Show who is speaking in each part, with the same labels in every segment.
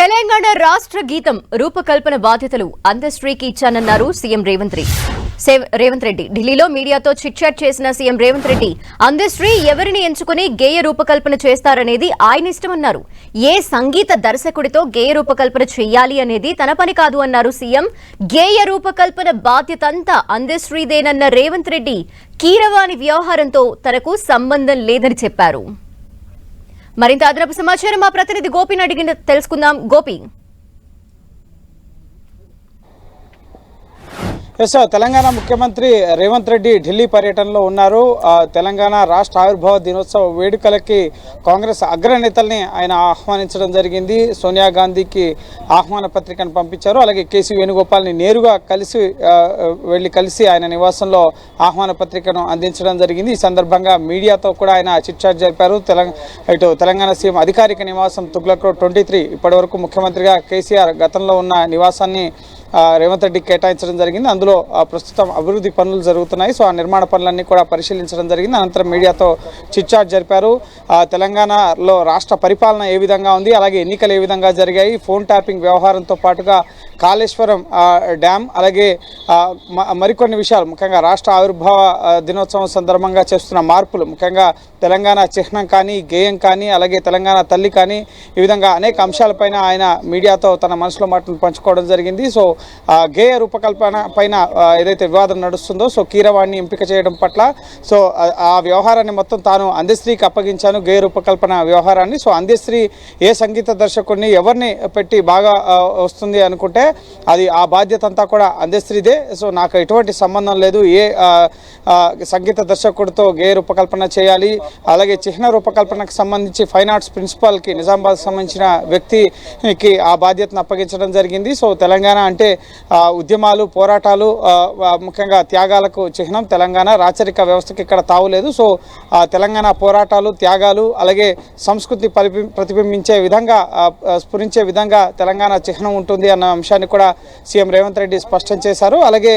Speaker 1: తెలంగాణ రాష్ట్ర గీతం రూపకల్పన బాధ్యతలు అందశ్రీకి ఇచ్చానన్నారు సీఎం రేవంత్ రెడ్డి. రేవంత్ రెడ్డి. ఢిల్లీలో మీడియాతో చిట్చాట్ చేసిన సీఎం రేవంత్ రెడ్డి అందశ్రీ ఎవరిని ఎంచుకుని గేయ రూపకల్పన చేస్తారనేది ఆయన ఇష్టమన్నారు. ఏ సంగీత దర్శకుడితో గేయ రూపకల్పన చెయ్యాలి అనేది తన పని కాదు అన్నారు సీఎం. గేయ రూపకల్పన బాధ్యత అంతా అందశ్రీదేనన్న రేవంత్ రెడ్డి. కీరవాణి వ్యవహారంతో తనకు సంబంధం లేదని చెప్పారు. మరింత అదనపు సమాచారం మా ప్రతినిధి గోపిని అడిగిన తెలుసుకుందాం. గోపి.
Speaker 2: ఎస్ తెలంగాణ ముఖ్యమంత్రి రేవంత్ రెడ్డి ఢిల్లీ పర్యటనలో ఉన్నారు. తెలంగాణ రాష్ట్ర ఆవిర్భావ దినోత్సవ వేడుకలకి కాంగ్రెస్ అగ్రనేతల్ని ఆయన ఆహ్వానించడం జరిగింది. సోనియా గాంధీకి ఆహ్వాన పత్రికను పంపించారు. అలాగే కేసీ వేణుగోపాల్ని నేరుగా కలిసి వెళ్ళి కలిసి ఆయన నివాసంలో ఆహ్వాన పత్రికను అందించడం జరిగింది. ఈ సందర్భంగా మీడియాతో కూడా ఆయన చిట్చాట్ జరిపారు. తెలంగాణ ఇటు తెలంగాణ సీఎం అధికారిక నివాసం తుగ్లక్ రోడ్ ట్వంటీ త్రీ ఇప్పటివరకు ముఖ్యమంత్రిగా కేసీఆర్ గతంలో ఉన్న నివాసాన్ని రేవంత్ రెడ్డి కేటాయించడం జరిగింది. అందులో ఆ, ప్రస్తుతం అభివృద్ధి పనులు జరుగుతున్నాయి. సో ఆ నిర్మాణ పనులన్నీ కూడా పరిశీలించడం జరిగింది. అనంతరం మీడియాతో చిట్చాట్ జరిపారు. తెలంగాణలో రాష్ట్ర పరిపాలన ఏ విధంగా ఉంది అలాగే ఎన్నికలు ఏ విధంగా జరిగాయి ఫోన్ ట్యాపింగ్ వ్యవహారంతో పాటుగా కాళేశ్వరం డ్యామ్ అలాగే మ- మరికొన్ని విషయాలు ముఖ్యంగా రాష్ట్ర ఆవిర్భావ దినోత్సవం సందర్భంగా చేస్తున్న మార్పులు ముఖ్యంగా తెలంగాణ చిహ్నం కానీ గేయం కానీ అలాగే తెలంగాణ తల్లి కానీ ఈ విధంగా అనేక అంశాలపైన ఆయన మీడియాతో తన మనసులో మాటలు పంచుకోవడం జరిగింది. సో గేయ రూపకల్పన పైన ఏదైతే వివాదం నడుస్తుందో సో కీరవాణ్ణి ఎంపిక చేయడం పట్ల సో ఆ- వ్యవహారాన్ని మొత్తం తాను అందశ్రీకి అప్పగించాను గేయ రూపకల్పన వ్యవహారాన్ని. సో అందశ్రీ ఏ సంగీత దర్శకుడిని ఎవరిని పెట్టి బాగా వస్తుంది అనుకుంటే అది ఆ బాధ్యత అంతా కూడా అందశ్రీదే సో నాకు ఎటువంటి సంబంధం లేదు. ఏ సంగీత దర్శకుడితో గేయ రూపకల్పన చేయాలి అలాగే చిహ్న రూపకల్పనకు సంబంధించి ఫైన్ ఆర్ట్స్ ప్రిన్సిపాల్కి నిజామాబాద్ సంబంధించిన వ్యక్తికి ఆ బాధ్యతను అప్పగించడం జరిగింది. సో తెలంగాణ అంటే ఆ, ఉద్యమాలు పోరాటాలు ముఖ్యంగా త్యాగాలకు చిహ్నం తెలంగాణ. రాచరిక వ్యవస్థకి ఇక్కడ తావులేదు సో తెలంగాణ పోరాటాలు త్యాగాలు అలాగే సంస్కృతి ప్రతిబింబించే విధంగా స్ఫురించే విధంగా తెలంగాణ చిహ్నం ఉంటుంది అన్న అంశాన్ని కూడా సీఎం రేవంత్ రెడ్డి స్పష్టం చేశారు. అలాగే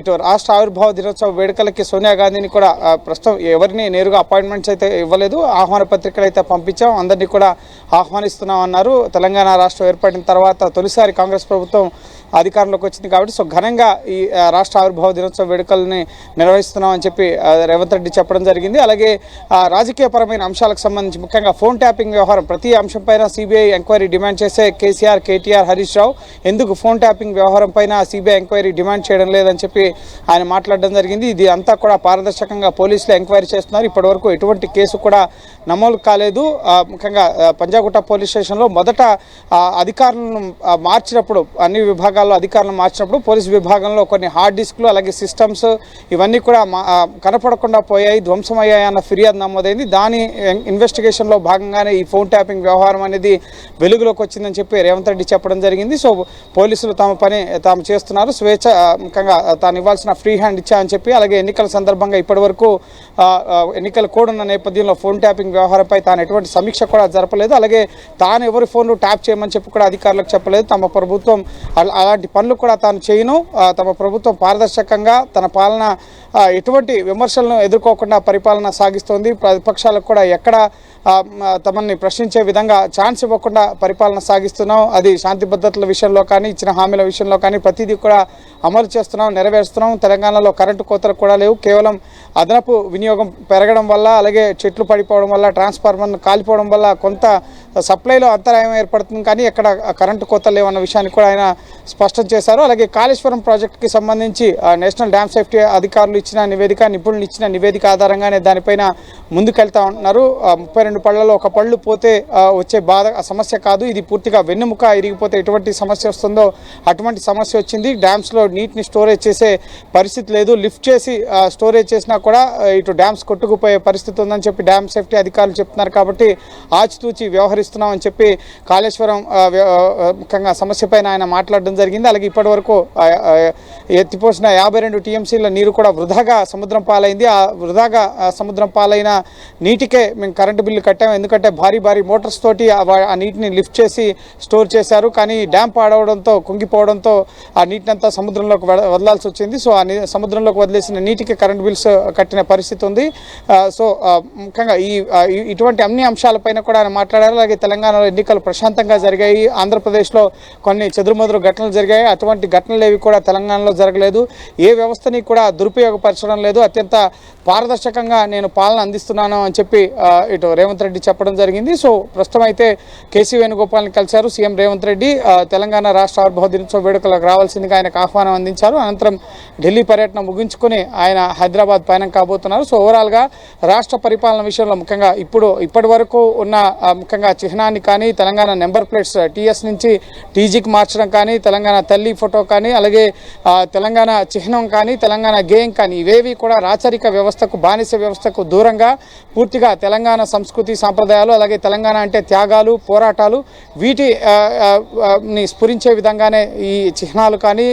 Speaker 2: ఇటు రాష్ట్ర ఆవిర్భావ దినోత్సవ వేడుకలకి సోనియా గాంధీని కూడా ప్రస్తుతం ఎవరిని నేరుగా అపాయింట్మెంట్స్ అయితే ఇవ్వలేదు. ఆహ్వాన పత్రికలు అయితే పంపించాం. అందరినీ కూడా ఆహ్వానిస్తున్నాం అన్నారు తెలంగాణ రాష్ట్రం ఏర్పడిన తర్వాత తొలిసారి కాంగ్రెస్ ప్రభుత్వం అధికారంలోకి వచ్చింది కాబట్టి సో ఘనంగా ఈ రాష్ట్ర ఆవిర్భావ దినోత్సవ వేడుకల్ని నిర్వహిస్తున్నామని చెప్పి రేవంత్ రెడ్డి చెప్పడం జరిగింది. అలాగే రాజకీయపరమైన అంశాలకు సంబంధించి ముఖ్యంగా ఫోన్ ట్యాపింగ్ వ్యవహారం ప్రతి అంశంపైన సిబిఐ ఎంక్వైరీ డిమాండ్ చేసే కేసీఆర్ కేటీఆర్ హరీష్ రావు ఎందుకు ఫోన్ ట్యాపింగ్ వ్యవహారం పైన సిబిఐ ఎంక్వైరీ డిమాండ్ చేయడం లేదని చెప్పి ఆయన మాట్లాడడం జరిగింది. ఇది అంతా కూడా పారదర్శకంగా పోలీసులు ఎంక్వైరీ చేస్తున్నారు. ఇప్పటివరకు ఎటువంటి కేసు కూడా నమోదు కాలేదు. ముఖ్యంగా పంజాగుట్ట పోలీస్ స్టేషన్లో మొదట అధికారులను మార్చినప్పుడు అన్ని విభాగాల్లో అధికారులను మార్చినప్పుడు పోలీస్ విభాగంలో కొన్ని హార్డ్ డిస్క్లు అలాగే సిస్టమ్స్ ఇవన్నీ కూడా మా- కనపడకుండా పోయాయి ధ్వంసమయ్యాయి అన్న ఫిర్యాదు నమోదైంది. దాని ఇన్వెస్టిగేషన్లో భాగంగానే ఈ ఫోన్ ట్యాపింగ్ వ్యవహారం అనేది వెలుగులోకి వచ్చిందని చెప్పి రేవంత్ రెడ్డి చెప్పడం జరిగింది. సో పోలీసులు తమ పని తాము చేస్తున్నారు. స్వేచ్ఛకంగా తాను ఇవ్వాల్సిన ఫ్రీ హ్యాండ్ ఇచ్చామని చెప్పి అలాగే ఎన్నికల సందర్భంగా ఇప్పటివరకు వరకు ఆ, ఎన్నికల కోడ్ ఉన్న నేపథ్యంలో ఫోన్ ట్యాపింగ్ వ్యవహారంపై తాను ఎటువంటి సమీక్ష కూడా జరపలేదు. అలాగే తాను ఎవరి ఫోన్లు ట్యాప్ చేయమని చెప్పి కూడా అధికారులకు చెప్పలేదు. తమ ప్రభుత్వం అలాంటి పనులు కూడా తాను చేయను. తమ ప్రభుత్వం పారదర్శకంగా తన పాలన ఎటువంటి విమర్శలను ఎదుర్కోకుండా పరిపాలన సాగిస్తోంది. ప్రతిపక్షాలకు కూడా ఎక్కడ తమని ప్రశ్నించే విధంగా ఛాన్స్ ఇవ్వకుండా పరిపాలన సాగిస్తున్నాం. అది శాంతి భద్రతల విషయంలో కానీ ఇచ్చిన హామీల విషయంలో కానీ ప్రతిదీ కూడా అమలు చేస్తున్నాం నెరవేరుస్తున్నాం. తెలంగాణలో కరెంటు కోతలు కూడా లేవు. కేవలం అదనపు వినియోగం పెరగడం వల్ల అలాగే చెట్లు పడిపోవడం వల్ల ట్రాన్స్ఫార్మర్ కాలిపోవడం వల్ల కొంత సప్లైలో అంతరాయం ఏర్పడుతుంది కానీ ఎక్కడ కరెంటు కోతలు లేవన్న విషయాన్ని కూడా ఆయన స్పష్టం చేశారు. అలాగే కాళేశ్వరం ప్రాజెక్టుకి సంబంధించి నేషనల్ డ్యామ్ సేఫ్టీ అధికారులు ఇచ్చిన నివేదిక నిపుణులు ఇచ్చిన నివేదిక ఆధారంగానే దానిపైన ముందుకెళ్తా ఉన్నారు. ముప్పై రెండు పళ్ళలో ఒక పళ్ళు పోతే వచ్చే బాధ సమస్య కాదు. ఇది పూర్తిగా వెన్నుముక ఇరిగిపోతే ఎటువంటి సమస్య వస్తుందో అటువంటి సమస్య వచ్చింది. డ్యామ్స్లో నీటిని స్టోరేజ్ చేసే పరిస్థితి లేదు. లిఫ్ట్ చేసి స్టోరేజ్ చేసినా కూడా ఇటు డ్యామ్స్ కొట్టుకుపోయే పరిస్థితి ఉందని చెప్పి డ్యామ్ సేఫ్టీ అధికారులు చెప్తున్నారు. కాబట్టి ఆచితూచి ఇస్తున్నామని చెప్పి కాళేశ్వరం ముఖ్యంగా సమస్యపైన ఆయన మాట్లాడడం జరిగింది. అలాగే ఇప్పటివరకు వరకు ఎత్తిపోసిన యాభై రెండు టీఎంసీల నీరు కూడా వృధాగా సముద్రం పాలైంది. ఆ వృధాగా సముద్రం పాలైన నీటికే మేము కరెంటు బిల్లు కట్టాము. ఎందుకంటే భారీ భారీ మోటార్స్ తోటి ఆ నీటిని లిఫ్ట్ చేసి స్టోర్ చేశారు. కానీ డ్యామ్ పాడవడంతో కుంగిపోవడంతో ఆ నీటిని అంతా సముద్రంలోకి వదలాల్సి వచ్చింది. సో ఆ సముద్రంలోకి వదిలేసిన నీటికి కరెంట్ బిల్స్ కట్టిన పరిస్థితి ఉంది. సో ముఖ్యంగా ఈ ఈ- ఇటువంటి అన్ని అంశాలపైన కూడా ఆయన మాట్లాడారు. అలాగే తెలంగాణలో ఎన్నికలు ప్రశాంతంగా జరిగాయి. ఆంధ్రప్రదేశ్లో కొన్ని చెదురుమదురు ఘటనలు జరిగాయి. అటువంటి ఘటనలు ఏవి కూడా తెలంగాణలో జరగలేదు. ఏ వ్యవస్థని కూడా దురుపయోగపరచడం లేదు. అత్యంత పారదర్శకంగా నేను పాలన అందిస్తున్నాను అని చెప్పి ఇటు రేవంత్ రెడ్డి చెప్పడం జరిగింది. సో ప్రస్తుతం అయితే కేసీ వేణుగోపాల్ని కలిశారు సీఎం రేవంత్ రెడ్డి. తెలంగాణ రాష్ట్ర ఆవిర్భావ దినోత్సవ వేడుకలకు రావాల్సిందిగా ఆయనకు ఆహ్వానం అందించారు. అనంతరం ఢిల్లీ పర్యటన ముగించుకుని ఆయన హైదరాబాద్ పయనం కాబోతున్నారు. సో ఓవరాల్గా రాష్ట్ర పరిపాలన విషయంలో ముఖ్యంగా ఇప్పుడు ఇప్పటి వరకు ఉన్న ముఖ్యంగా చిహ్నాన్ని కానీ తెలంగాణ నెంబర్ ప్లేట్స్ టీఎస్ నుంచి టీజీకి మార్చడం కానీ తెలంగాణ తల్లి ఫోటో కానీ అలాగే తెలంగాణ చిహ్నం కానీ తెలంగాణ గేయం కానీ ఇవేవి కూడా రాచరిక వ్యవస్థ వ్యవస్థకు బానిస వ్యవస్థకు దూరంగా పూర్తిగా తెలంగాణ సంస్కృతి సాంప్రదాయాలు అలాగే తెలంగాణ అంటే త్యాగాలు పోరాటాలు వీటి స్ఫురించే విధంగానే ఈ చిహ్నాలు కానీ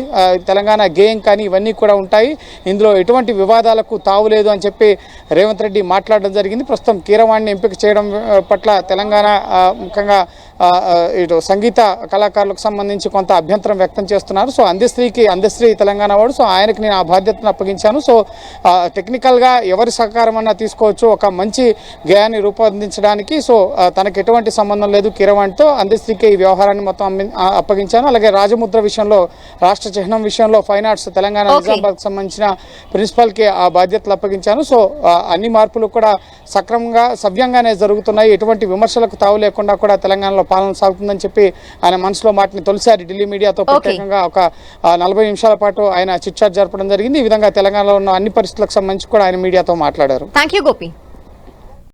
Speaker 2: తెలంగాణ గేయం కానీ ఇవన్నీ కూడా ఉంటాయి. ఇందులో ఎటువంటి వివాదాలకు తావులేదు అని చెప్పి రేవంత్ రెడ్డి మాట్లాడడం జరిగింది. ప్రస్తుతం కీరవాణిని ఎంపిక చేయడం పట్ల తెలంగాణ ముఖ్యంగా ఇటు సంగీత కళాకారులకు సంబంధించి కొంత అభ్యంతరం వ్యక్తం చేస్తున్నారు. సో అందశ్రీకి అందశ్రీ తెలంగాణ వాడు సో ఆయనకి నేను ఆ బాధ్యతను అప్పగించాను. సో టెక్నికల్గా ఎవరి సహకారం అన్నా తీసుకోవచ్చు ఒక మంచి గేయాన్ని రూపొందించడానికి. సో తనకు ఎటువంటి సంబంధం లేదు కిరవాణితో అందశ్రీకి ఈ వ్యవహారాన్ని మొత్తం అప్పగించాను. అలాగే రాజముద్ర విషయంలో రాష్ట్ర చిహ్నం విషయంలో ఫైన్ ఆర్ట్స్ తెలంగాణ. నిజామాబాద్ సంబంధించిన ప్రిన్సిపల్కి ఆ బాధ్యతలు అప్పగించాను. సో అన్ని మార్పులు కూడా సక్రమంగా సవ్యంగానే జరుగుతున్నాయి. ఎటువంటి విమర్శలకు తావు లేకుండా కూడా తెలంగాణలో పాలన సాగుతుందని చెప్పి ఆయన మనసులో మాటని తొలిసారి ఢిల్లీ మీడియాతో. ప్రత్యేకంగా ఒక నలభై నిమిషాల పాటు ఆయన చిట్చాట్ జరపడం జరిగింది. ఈ విధంగా తెలంగాణలో ఉన్న అన్ని పరిస్థితులకు సంబంధించి కూడా ఆయన మీడియాతో మాట్లాడారు.
Speaker 1: Thank you Gopi